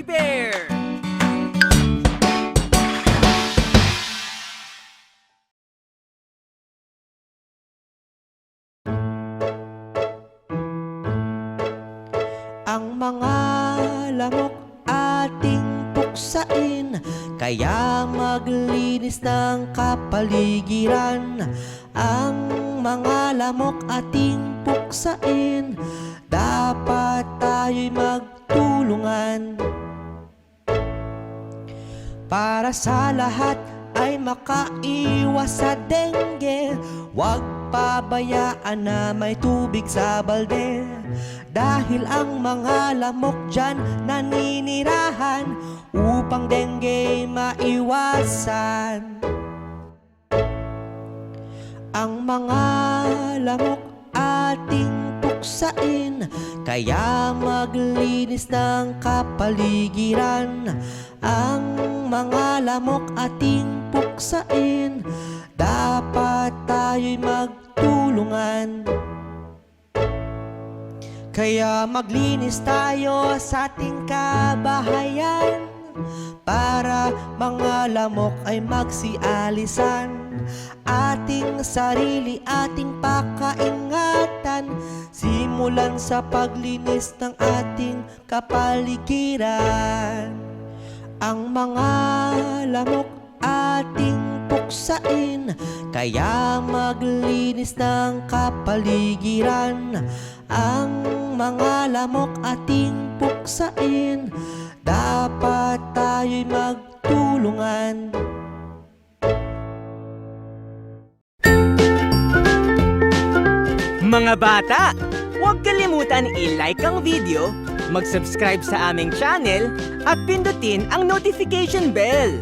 Teddy Bear! Ang mga lamok ating puksain Kaya maglinis ng kapaligiran Ang mga lamok ating puksain Dapat tayo'y magtulungan para sa lahat ay makaiwas sa dengue. Huwag pabayaan na may tubig sa balde. Dahil ang mga lamok dyan naninirahan Upang dengue maiwasan. Ang mga lamok ating puksain Kaya maglinis ng kapaligiran Ang mga lamok ating puksain Dapat tayo'y magtulungan. Kaya maglinis tayo sa ating kabahayan Para mga lamok ay magsialisan. Ating sarili, ating pakaingatan. Simulan sa paglinis ng ating kapaligiran. Ang mga lamok ating puksain. Kaya maglinis ng kapaligiran. Ang mga lamok ating puksain magtulungan Mga bata, huwag kalimutan i-like ang video, mag-subscribe sa aming channel, at pindutin ang notification bell.